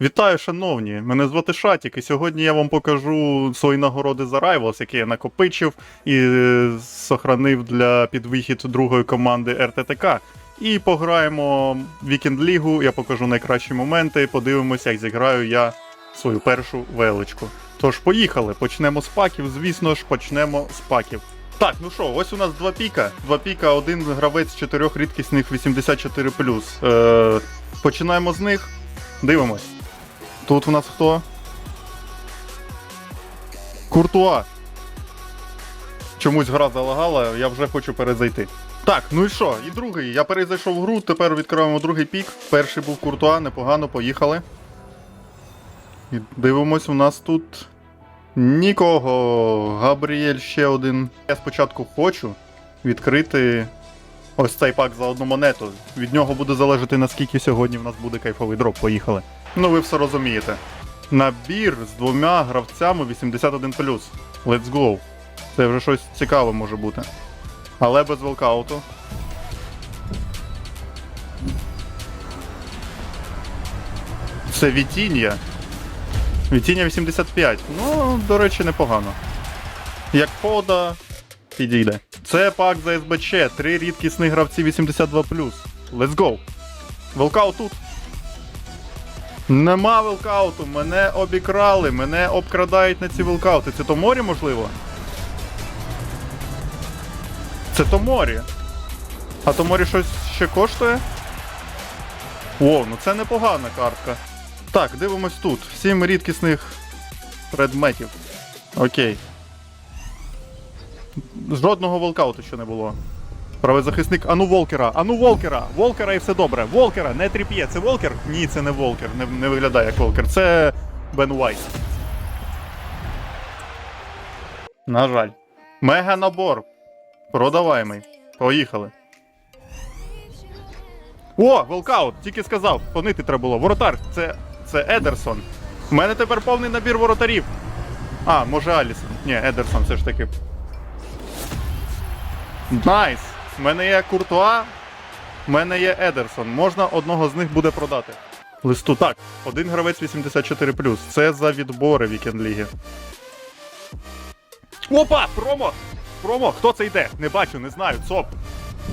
Вітаю, шановні! Мене звати Шатік, і сьогодні я вам покажу свої нагороди за Rivals, які я накопичив і е, сохранив для підвихід другої команди РТТК. І пограємо Вікенд Лігу, я покажу найкращі моменти, подивимося, як зіграю я свою першу величку. Тож, поїхали, почнемо з паків. Звісно ж, почнемо з паків. Так, ну що, ось у нас два піка. Два піка, один гравець чотирьох рідкісних 84. Е, починаємо з них. Дивимось. Тут у нас хто? Куртуа. Чомусь гра залагала, я вже хочу перезайти. Так, ну і що? І другий. Я перезайшов в гру, тепер відкриваємо другий пік. Перший був Куртуа, непогано, поїхали. І дивимось, у нас тут нікого. Габріель ще один. Я спочатку хочу відкрити ось цей пак за одну монету. Від нього буде залежати, наскільки сьогодні в нас буде кайфовий дроп. Поїхали. Ну, ви все розумієте. Набір з двома гравцями 81. Let's go. Це вже щось цікаве може бути. Але без волкауту. Це Вітіння. Вітіння 85. Ну, до речі, непогано. Як пода, підійде. Це пак за СБЧ. Три рідкісних гравці 82. Let's go. Волкаут тут. Нема велкауту, мене обікрали, мене обкрадають на ці велкаути. Це Томорі, можливо? Це Томорі. А Томорі щось ще коштує? О, ну це непогана картка. Так, дивимось тут. Сім рідкісних предметів. Окей. Жодного волкауту ще не було. Правий захисник, ану Волкера, ану Волкера, Волкера і все добре. Волкера, не тріп'є. Це Волкер? Ні, це не Волкер, не, не виглядає як Волкер. Це Бен Уайт. На жаль. Мега набор. Продаваємий. Поїхали. О, волкаут, тільки сказав, понити треба було. Воротар, це, це Едерсон. У мене тепер повний набір воротарів. А, може Алісон. Ні, Едерсон все ж таки. Найс! У мене є Куртуа, у мене є Едерсон. Можна одного з них буде продати. Листу. Так, один гравець 84. Це за відбори Вікенд Ліги. Опа! Промо! Промо! Хто це йде? Не бачу, не знаю. ЦОП.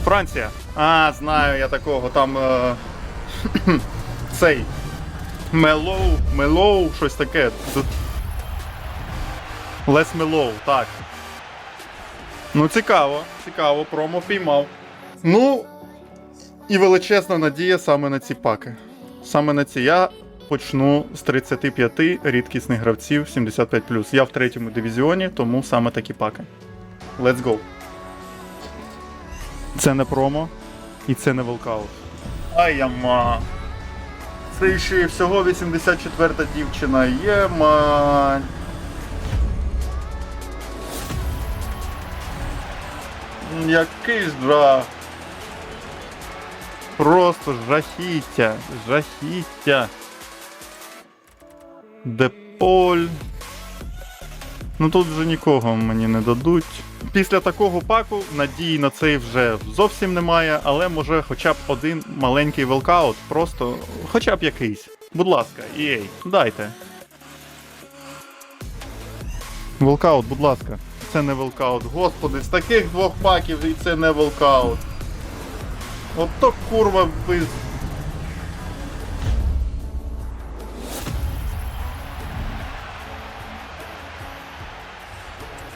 Франція. А, знаю я такого. Там. Е... цей. Мелоу, Мелоу, щось таке. Лес Мелоу, так. Ну, цікаво, цікаво, промо піймав. Ну, і величезна надія саме на ці паки. Саме на ці. Я почну з 35 рідкісних гравців 75. Я в третьому дивізіоні, тому саме такі паки. Let's go. Це не промо і це не волкаут. Ай яма. Це ще всього 84 дівчина. Ємань. М, Який жах. Просто жахіття. Жахіття. Деполь. Ну тут вже нікого мені не дадуть. Після такого паку надії на цей вже зовсім немає, але може хоча б один маленький велкаут, просто хоча б якийсь. Будь ласка, EA, дайте. Волкаут, будь ласка. Це не волкаут. Господи, з таких двох паків і це не волкаут. От то курва ви.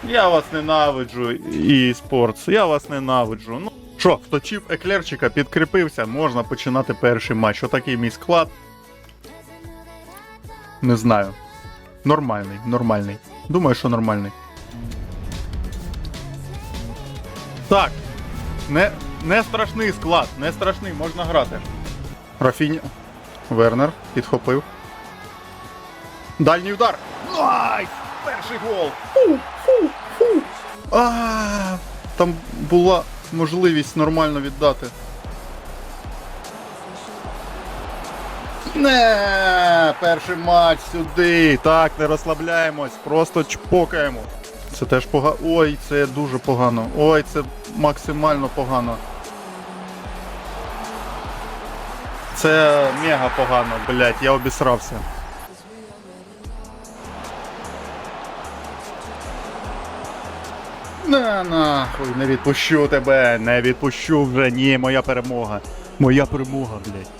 Я вас ненавиджу, і спортс. Я вас ненавиджу. Ну що, вточив еклерчика, підкріпився, можна починати перший матч. Отакий мій склад. Не знаю. Нормальний, нормальний. Думаю, що нормальний. Так. Не, не страшний склад, не страшний, можна грати. Рафіня. Вернер підхопив. Дальній удар. Найс! Перший гол! Фу, фу, фу. А, там була можливість нормально віддати. Не, перший матч сюди. Так, не розслабляємось, просто чпокаємо. Це теж погано. Ой, це дуже погано. Ой, це максимально погано. Це мега погано, блять, я обісрався. Не нахуй, не відпущу тебе, не відпущу вже, ні, моя перемога. Моя перемога, блять.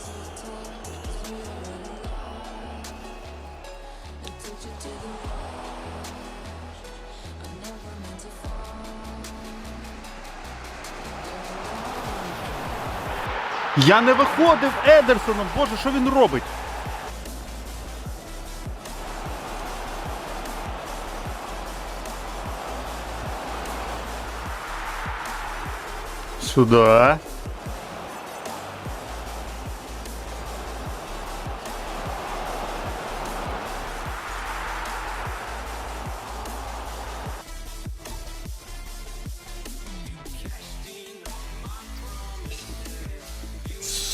Я не виходив Едерсоном, боже, що він робить? Сюда.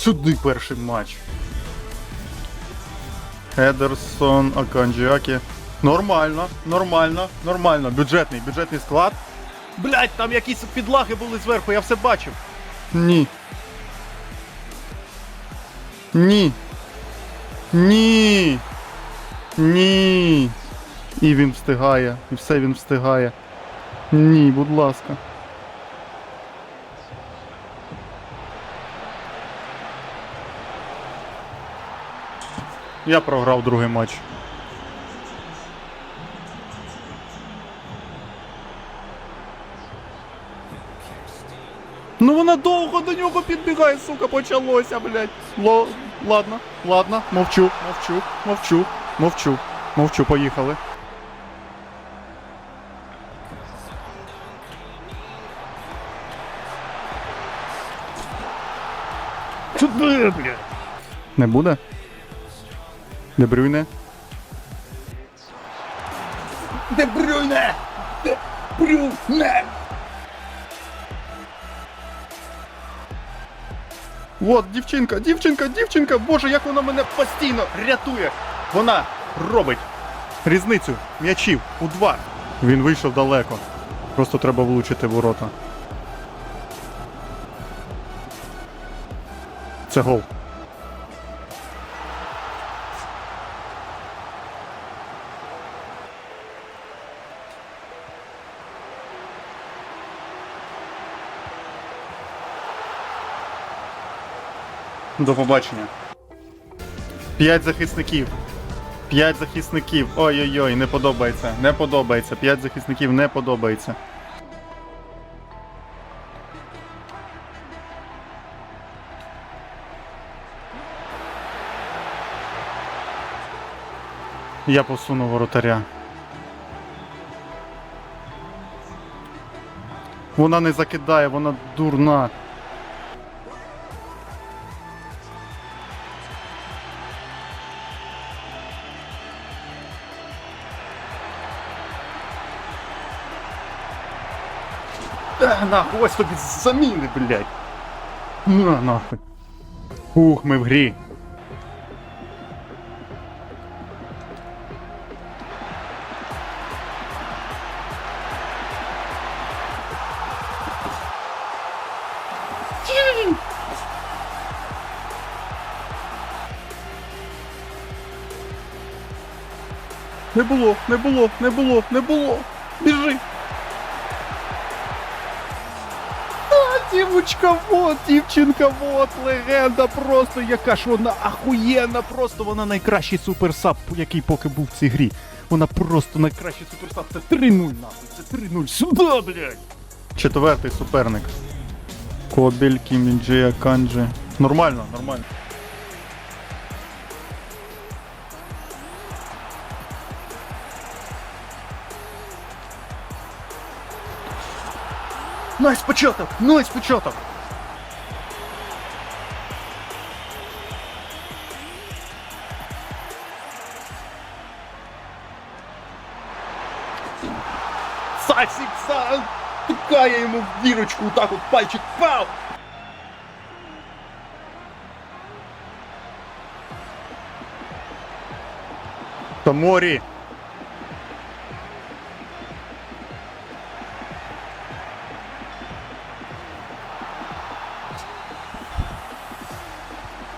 Сюди перший матч. Едерсон, Аканджіакі. Нормально, нормально, нормально. Бюджетний, бюджетний склад. Блять, там якісь підлаги були зверху, я все бачив. Ні. Ні. Ні. Ні. І він встигає. І все він встигає. Ні, будь ласка. Я програв другий матч. Ну вона довго до нього підбігає, сука, почалося, блядь. Ло... Ладно, ладно, мовчу, мовчу, мовчу, мовчу, мовчу, поїхали. Сюди, блядь. Не буде? Де Брюйне? Де Брюйне? Де Брюйне? Вот, дівчинка, дівчинка, дівчинка, боже, як вона мене постійно рятує. Вона робить різницю м'ячів у два. Він вийшов далеко. Просто треба влучити ворота. Це гол. До побачення. П'ять захисників. П'ять захисників. Ой-ой-ой, не подобається. Не подобається. П'ять захисників не подобається. Я посуну воротаря. Вона не закидає, вона дурна. А, нахуй, ось тобі заміни, блядь. На, нахуй. Ух, ми в грі. Не було, не було, не було, не було. Біжи. Дівчинка, вот, дівчинка, вот, легенда просто, яка ж вона ахуєнна, просто вона найкращий суперсап, який поки був в цій грі. Вона просто найкращий суперсап. Це 3-0 нахуй, це 3-0. Сюди, блядь! Четвертий суперник. Кобель, Кімінджі, Канджі. Нормально, нормально. Найс початок! Найс початок! Сасик, са... Тукає йому в дірочку, так от пальчик, пау! Таморі!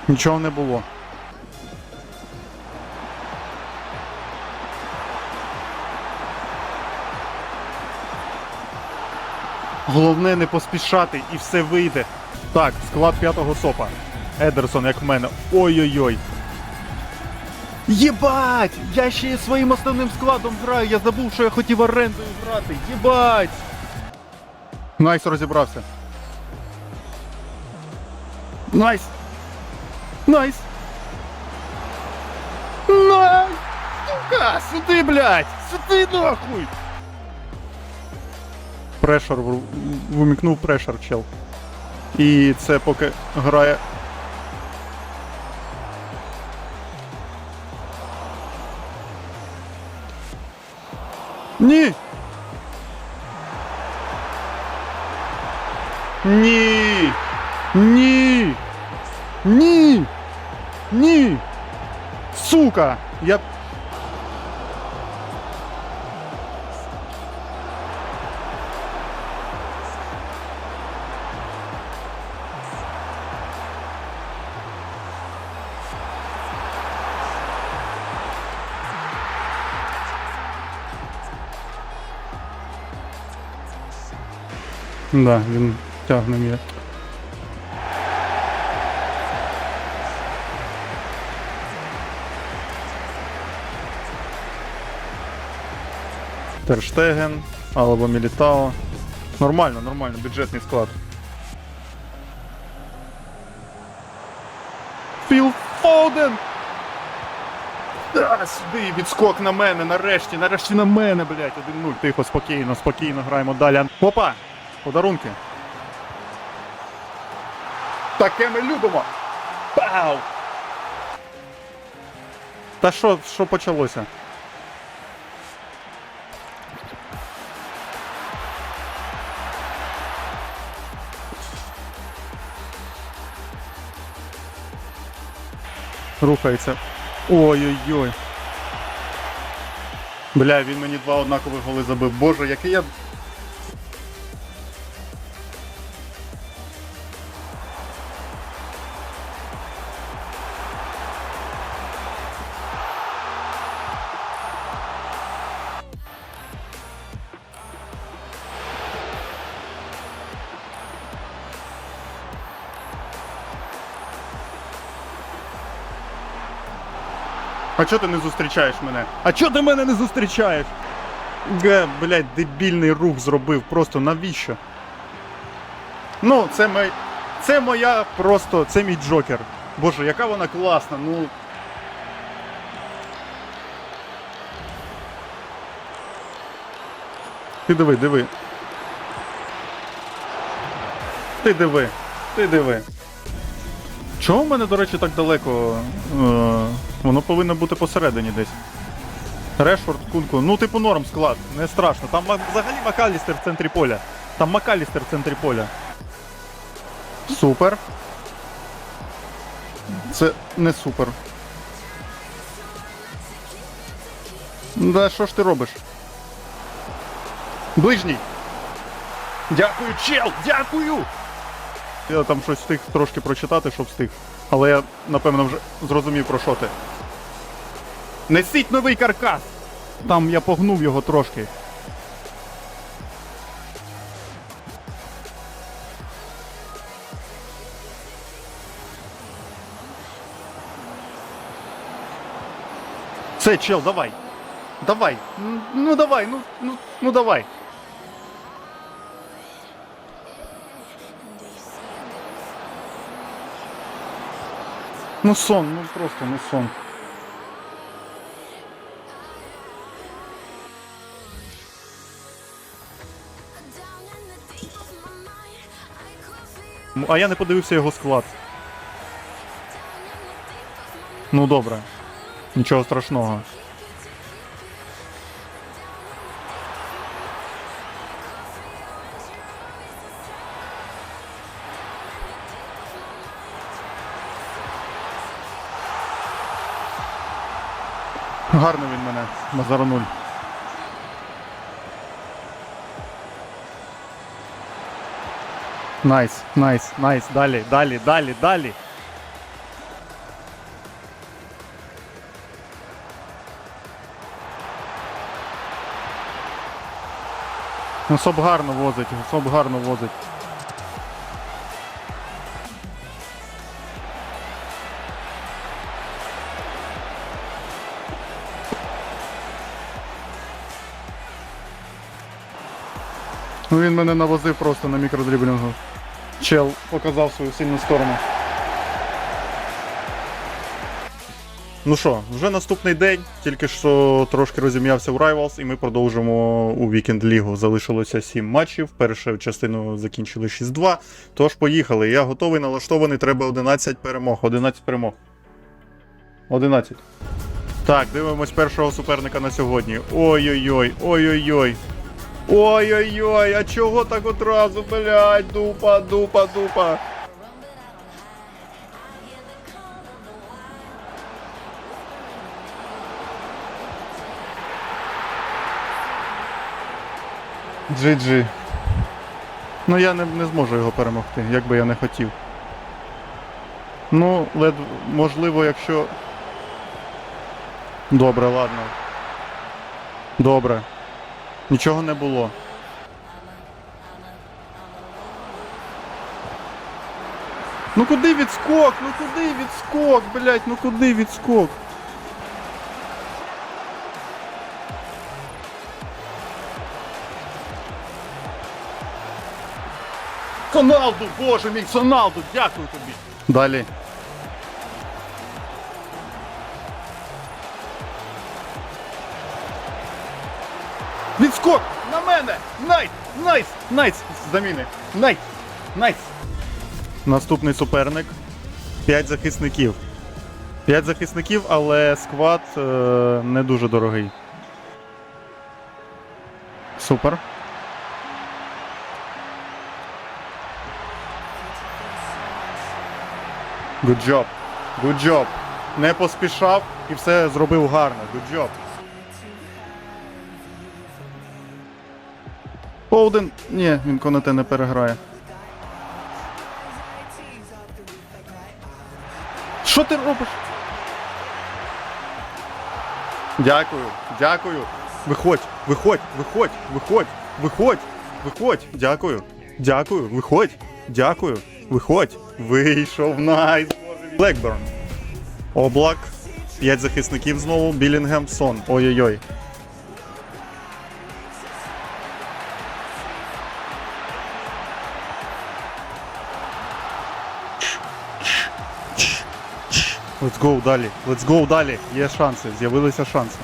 Нічого не було. Головне не поспішати і все вийде. Так, склад п'ятого сопа. Едерсон, як в мене. Ой-ой-ой. Єбать! Я ще своїм основним складом граю. Я забув, що я хотів орендою грати. Єбать! Найс розібрався. Найс! Найс! Найс! Сука! Сюди, блядь! Сюди нахуй! Прешер вимікнув прешер, чел. І це поки грає. Ні! Ні! Ні! Сука! Я. Да, він тягне м'яч. Терштеген, або Мілітао. Нормально, нормально, бюджетний склад. Філ Фоуден! Да, сюди, відскок на мене, нарешті, нарешті на мене, блядь, 1-0. Тихо, спокійно, спокійно граємо далі. Опа! Подарунки. Таке ми любимо. Пау! Та що, що почалося? Рухається. Ой-ой-ой. Бля, він мені два однакових голи забив. Боже, який я. А чого ти не зустрічаєш мене? А чого ти мене не зустрічаєш? Ге, блядь, дебільний рух зробив. Просто навіщо? Ну, це мой... Це моя просто. Це мій джокер. Боже, яка вона класна, ну. Ти диви, диви. Ти диви, ти диви. Чого в мене, до речі, так далеко? Е, воно повинно бути посередині десь. Решфорд, Кунку. Ну, типу норм склад, не страшно. Там взагалі Макалістер в центрі поля. Там Макалістер в центрі поля. Супер. Це не супер. Да, що ж ти робиш? Ближній. Дякую, чел! Дякую! Я там щось встиг трошки прочитати, щоб встиг. Але я, напевно, вже зрозумів про що ти. Несіть новий каркас! Там я погнув його трошки. Все, чел, давай. Давай. Ну давай, ну, ну, ну давай. Ну сон, ну просто, ну сон. А я не подивився його склад. Ну добре. Нічого страшного. Гарно він мене, Мазаро 0. Найс, найс, найс. Далі, далі, далі, далі. Ну, гарно возить, Соп гарно возить. Ну він мене навозив просто на мікродріблінгу. Чел показав свою сильну сторону. Ну що, вже наступний день, тільки що трошки розім'явся в Rivals, і ми продовжимо у Вікенд Лігу. Залишилося 7 матчів. Першу частину закінчили 6-2. Тож поїхали. Я готовий, налаштований, треба 11 перемог. 11 перемог. 11. Так, дивимось першого суперника на сьогодні. Ой-ой-ой, ой-ой-ой. Ой-ой-ой, а чого так одразу, блядь, дупа, дупа, дупа. GG. Ну я не, не зможу його перемогти, як би я не хотів. Ну, лед, можливо, якщо. Добре, ладно. Добре. Нічого не було. Ну куди відскок? Ну куди відскок, блять, ну куди відскок? Соналду, боже мій, Соналду, дякую тобі. Далі. Відскок! На мене! Найс! Найс! Найс! Заміни! Найс! Найс! Наступний суперник. П'ять захисників. П'ять захисників, але сквад е, не дуже дорогий. Супер. Good job. Good job. Не поспішав і все зробив гарно. Good job. Полден. Ні, він конете не переграє. Що ти робиш? Дякую, дякую. Виходь, виходь, виходь, виходь, виходь, виходь. Дякую. Дякую, виходь. Дякую. Виходь. Вийшов найс. Блекберн. Облак. П'ять захисників знову. Білінгем Сон. Ой-ой-ой. Let's go далі. Let's go далі. Є шанси. З'явилися шанси.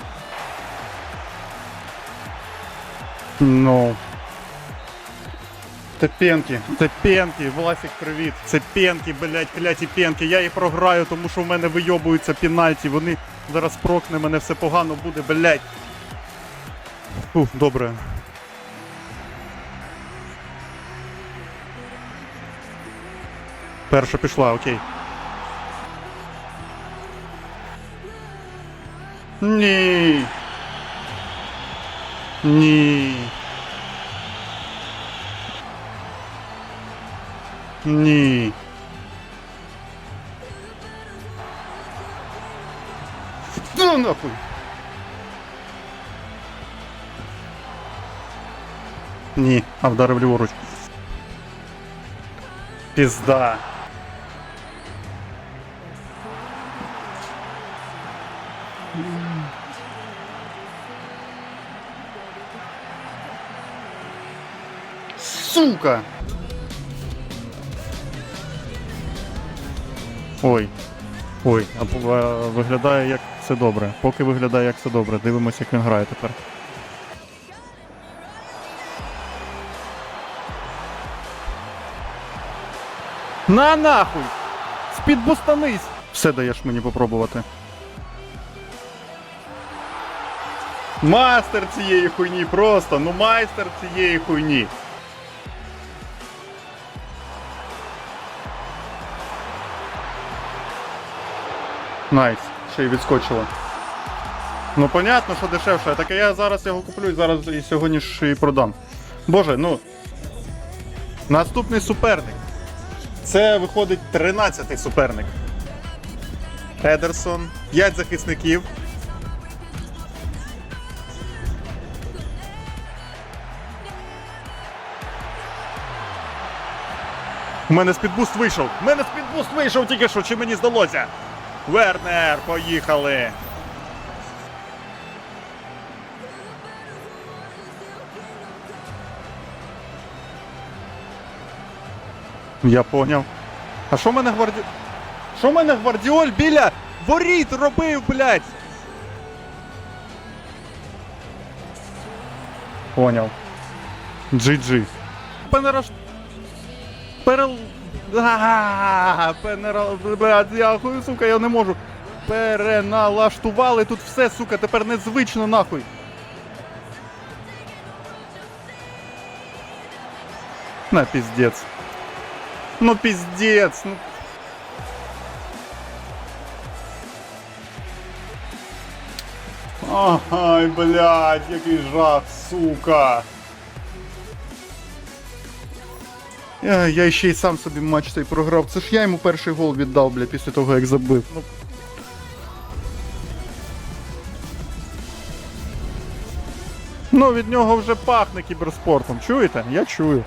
Ну. Це пенки, це пенки, Власик, привіт. Це пенки, блять, кляті пенки. Я їх програю, тому що в мене вийобуються пенальті. Вони зараз прокне, мене все погано буде, блять. Фу, добре. Перша пішла, окей. Ні. Ні. Ні. Да нахуй. Ні, а вдарив ліворуч. Пізда. Сука! Ой. Ой, а а, виглядає як все добре. Поки виглядає як все добре. Дивимося, як він грає тепер. На нахуй! Спідбустанись! Все даєш мені попробувати. Мастер цієї хуйні просто, ну майстер цієї хуйні. Найс, ще й відскочило. Ну, понятно, що дешевше, так я зараз його куплю і зараз і сьогодні ж і продам. Боже, ну. Наступний суперник. Це виходить 13-й суперник. Едерсон. 5 захисників. У мене спідбуст вийшов. У мене спідбуст вийшов тільки що, чи мені здалося. Вернер, поїхали! Я поняв. А що в мене гварді... Що в мене гвардіоль біля воріт робив, блядь? Поняв. GG. Пенераш... Перел... Блядь, я хуй, сука, я не можу. Переналаштували тут все, сука, тепер незвично нахуй. На пиздец. Ну пиздец. Ну... Ай, блядь, який жах, сука. Я, я ще й сам собі матч цей програв. Це ж я йому перший гол віддав, блядь, після того, як забив. Ну, Ну, від нього вже пахне кіберспортом. Чуєте? Я чую.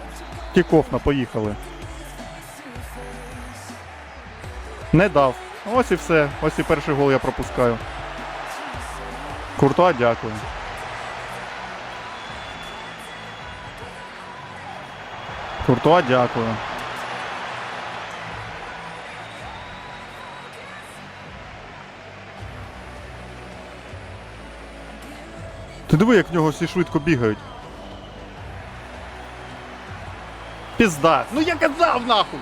Кікофна, поїхали. Не дав. Ось і все. Ось і перший гол я пропускаю. Куртуа, дякую. Куртуа, дякую. Ти диви, як в нього всі швидко бігають. Пізда. Ну я казав нахуй!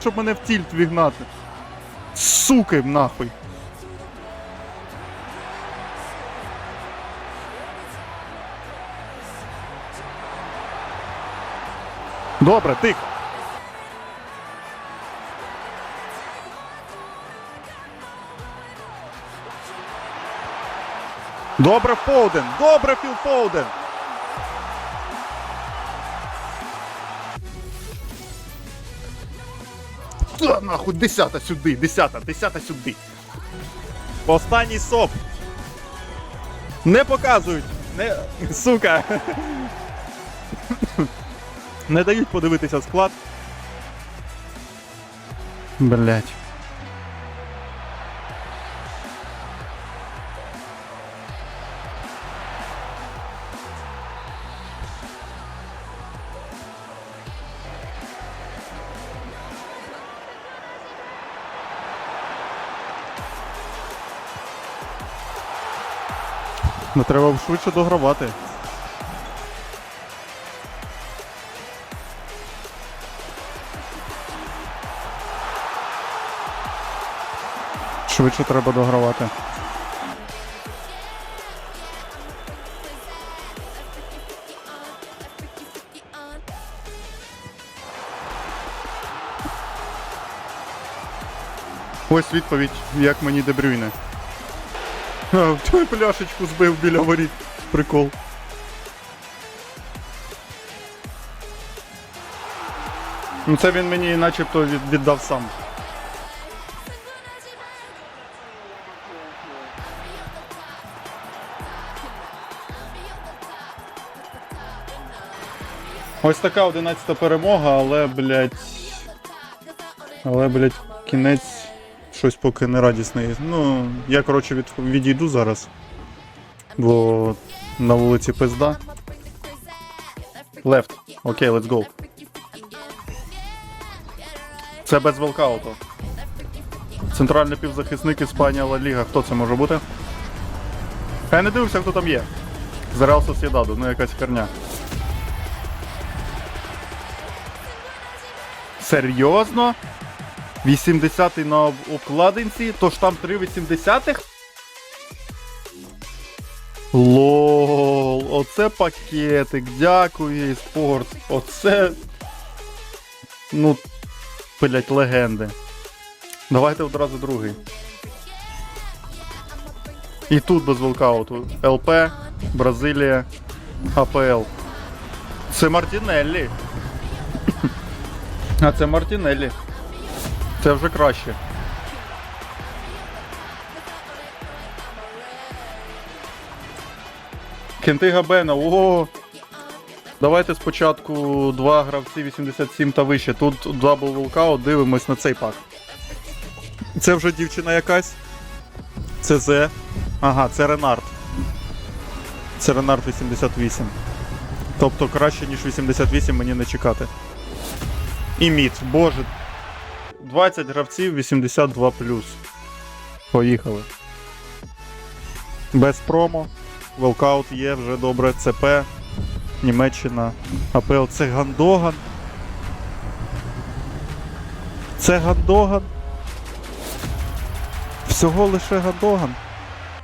Щоб мене в тільт вігнати. Суки нахуй. Добре, тихо. Добре, Фоуден! Добре, Філ Фоуден! Та нахуй, десята сюди, десята, десята сюди. Останній соп. Не показують. Не... Сука. Не дають подивитися склад. Блять. Ну треба швидше догравати. Швидше треба догравати. Ось відповідь, як мені Дебрюйне. Той пляшечку збив біля воріт. Прикол. Ну це він мені начебто віддав сам. Ось така 11 перемога, але, блядь. Але, блядь, кінець щось поки не радісний. Ну, я, коротше, від, відійду зараз. Бо на вулиці пизда. Left. Окей, let's go. Це без волкауту. Центральний півзахисник Іспанія Ла Ліга. Хто це може бути? Я не дивився, хто там є. З Реал Сосєдаду, ну якась херня. Серйозно? 80-й на обкладинці, тож там 3 80-х? Лол, оце пакетик, дякую, спорт. Оце. Ну, блять, легенди. Давайте одразу другий. І тут без волкауту. ЛП, Бразилія, АПЛ. Це Мартінеллі. А це Мартінеллі. Це вже краще. Кентига Бена, о. Давайте спочатку два гравці 87 та вище. Тут дабл волкаут, дивимось на цей пак. Це вже дівчина якась. Це Зе. Ага, це Ренард. Це Ренард 88. Тобто краще, ніж 88 мені не чекати. І міц, боже. 20 гравців 82 Поїхали. Без промо. Волкаут є, вже добре. ЦП. Німеччина. АПЛ. Це Гандоган. Це Гандоган. Всього лише Гандоган.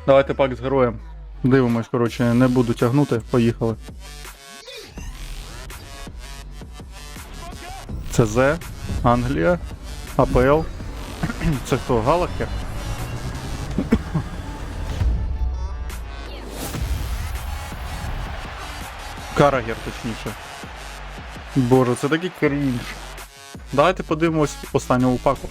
Давайте пак з героєм. Дивимось, коротше, не буду тягнути. Поїхали. ЦЗ, Англія, АПЛ. Це хто? Галахер? Карагер, точніше. Боже, це такий крінж. Давайте подивимось останнього паку.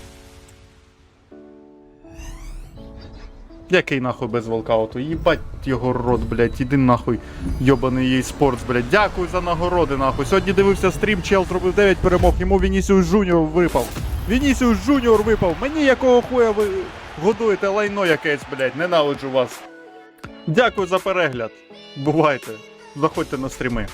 Який нахуй без волкауту? Їбать його рот, блядь, іди нахуй, йобаний їй спортс, блядь. Дякую за нагороди, нахуй. Сьогодні дивився стрім, чел зробив 9 перемог, йому Вінісіус Жуніор випав. Вінісіус Жуніор випав. Мені якого хуя ви годуєте лайно якесь, блядь, ненавиджу вас. Дякую за перегляд. Бувайте. Заходьте на стріми.